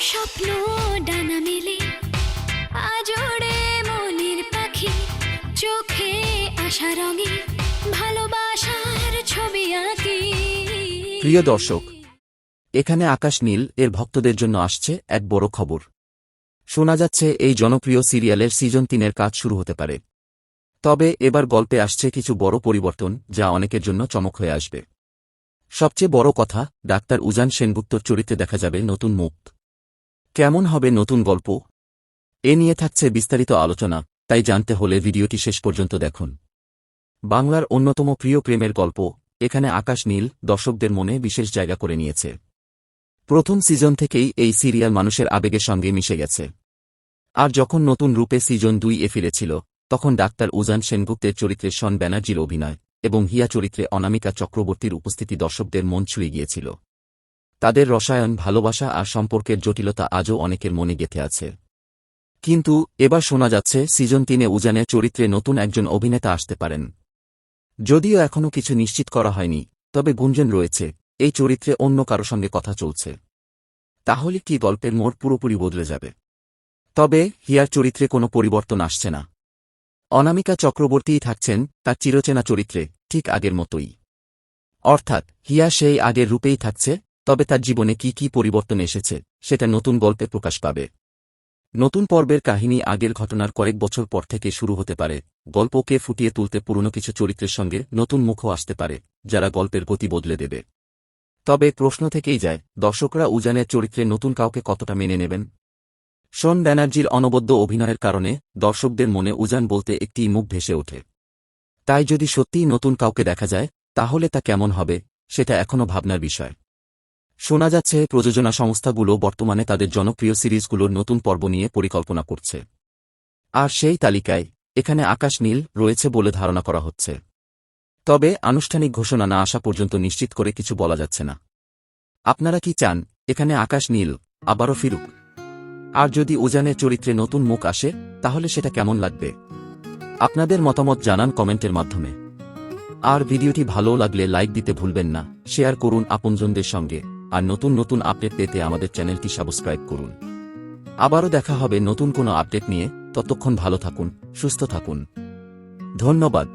স্বপ্ন ডানা মেলে আজোড়ে পাখি, চোখে আশা রঙে, ভালোবাসার ছবি আঁকি। প্রিয় দর্শক, এখানে আকাশ নীল, এর ভক্তদের জন্য আসছে এক বড় খবর। শোনা যাচ্ছে এই জনপ্রিয় সিরিয়ালের সিজন তিনের কাজ শুরু হতে পারে। তবে এবার গল্পে আসছে কিছু বড় পরিবর্তন যা অনেকের জন্য চমক হয়ে আসবে। সবচেয়ে বড় কথা, ডাক্তার উজান সেনগুপ্তর চরিত্রে দেখা যাবে নতুন মুখ। কেমন হবে নতুন গল্প? এ নিয়ে থাকছে বিস্তারিত আলোচনা, তাই জানতে হলে ভিডিওটি শেষ পর্যন্ত দেখুন। বাংলার অন্যতম প্রিয় প্রেমের গল্প, এখানে আকাশ নীল, দর্শকদের মনে বিশেষ জায়গা করে নিয়েছে। প্রথম সিজন থেকেই এই সিরিয়াল মানুষের আবেগের সঙ্গে মিশে গেছে। আর যখন নতুন রূপে সিজন দুই এ ফিরেছিল, তখন ডাক্তার উজান সেনগুপ্তের চরিত্রে শন ব্যানার্জির অভিনয় এবং হিয়া চরিত্রে অনামিকা চক্রবর্তীর উপস্থিতি দর্শকদের মন ছুঁয়ে গিয়েছিল। তাদের রসায়ন, ভালোবাসা আর সম্পর্কের জটিলতা আজও অনেকের মনে গেঁথে আছে। কিন্তু এবার শোনা যাচ্ছে, সিজন তিনে উজানের চরিত্রে নতুন একজন অভিনেতা আসতে পারেন। যদিও এখনও কিছু নিশ্চিত করা হয়নি, তবে গুঞ্জন রয়েছে, এই চরিত্রে অন্য কারও সঙ্গে কথা চলছে। তাহলে কি গল্পের মোড় পুরোপুরি বদলে যাবে? তবে হিয়ার চরিত্রে কোনো পরিবর্তন আসছে না। অনামিকা চক্রবর্তীই থাকছেন তার চিরচেনা চরিত্রে, ঠিক আগের মতোই। অর্থাৎ হিয়া সেই আগের রূপেই থাকছে তবে তার জীবনে কি কি পরিবর্তন এসেছে, সেটা নতুন গল্পে প্রকাশ পাবে। নতুন পর্বের কাহিনী আগের ঘটনার কয়েক বছর পর থেকে শুরু হতে পারে। গল্পকে ফুটিয়ে তুলতে পুরনো কিছু চরিত্রের সঙ্গে নতুন মুখও আসতে পারে, যারা গল্পের গতি বদলে দেবে। তবে প্রশ্ন থেকেই যায়, দর্শকরা উজানের চরিত্রে নতুন কাউকে কতটা মেনে নেবেন? শন ব্যানার্জির অনবদ্য অভিনয়ের কারণে দর্শকদের মনে উজান বলতে একটি মুখ ভেসে ওঠে। তাই যদি সত্যিই নতুন কাউকে দেখা যায়, তাহলে তা কেমন হবে, সেটা এখনও ভাবনার বিষয়। শোনা যাচ্ছে, প্রযোজনা সংস্থাগুলো বর্তমানে তাদের জনপ্রিয় সিরিজগুলোর নতুন পর্ব নিয়ে পরিকল্পনা করছে। আর সেই তালিকায়, এখানে আকাশ নীল রয়েছে বলে ধারণা করা হচ্ছে। তবে, আনুষ্ঠানিক ঘোষণা না আসা পর্যন্ত নিশ্চিত করে কিছু বলা যাচ্ছে না। আপনারা কি চান, এখানে আকাশ নীল আবারও ফিরুক? আর যদি উজানের চরিত্রে নতুন মুখ আসে, তাহলে সেটা কেমন লাগবে? আপনাদের মতামত জানান কমেন্টের মাধ্যমে। আর ভিডিওটি ভালো লাগলে লাইক দিতে ভুলবেন না। শেয়ার করুন আপনজনদের সঙ্গে। আর নতুন নতুন আপডেট পেতে আমাদের চ্যানেলটি সাবস্ক্রাইব করুন। আবারও দেখা হবে নতুন কোনো আপডেট নিয়ে। ততক্ষণ ভালো থাকুন, সুস্থ থাকুন। ধন্যবাদ।